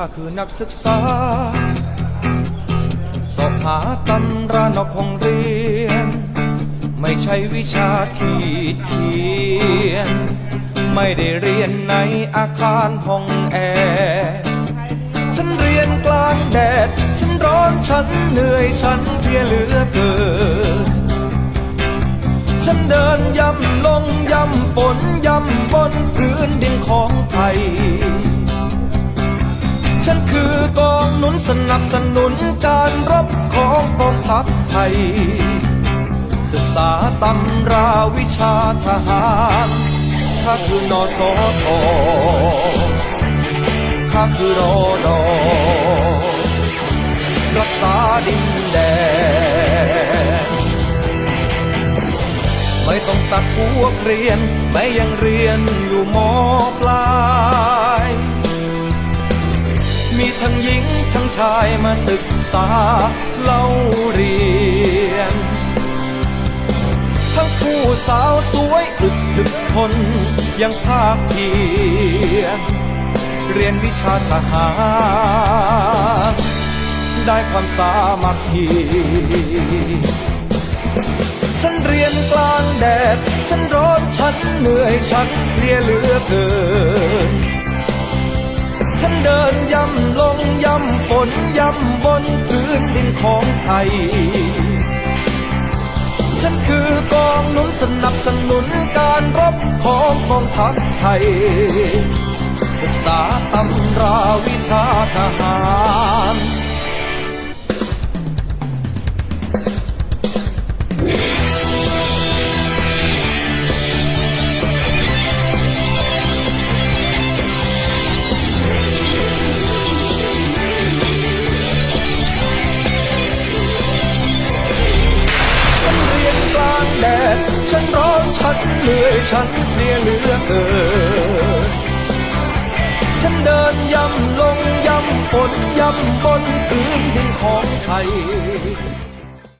ข้าคือนักศึกษา สอบหาตำรานอกห้องเรียน ไม่ใช่วิชาขีดเขียน ไม่ได้เรียนในอาคารห้องแอร์ฉันเรียนกลางแดด ฉันร้อนฉันเหนื่อยฉันเพลียเหลือเกินฉันเดินย่ำลงย่ำฝนย่ำบนพื้นดินของไทย ฉันคือกองหนุนสนับสนุนการรบของกองทัพไทย ศึกษาตำราวิชาทหารข้าคือนอสอทอข้าคือรอดอรักษาดินแดนไม่ต้องตัดพวกเรียนไม่ยังเรียนอยู่มอปลาย ชายมาศึกษาเล่าเรียน ทั้งผู้สาวสวยอึดถึกทนยังภาคเพียรเรียนวิชาทหาร ได้ความสามัคคีฉันเรียนกลางแดด ฉันร้อนฉันเหนื่อยฉันเพลียเหลือเกิน ฉันเดินย่ำลงย่ำฝนย่ำบนพื้นดินของไทย ฉันคือกองหนุนสนับสนุนการรบของกองทัพไทย ศึกษาตำราวิชาทหาร เหนื่อยฉันเนี่ยเหลือเกินฉันเดินย่ำลงย่ำฝนย่ำบนพื้นดินของไทย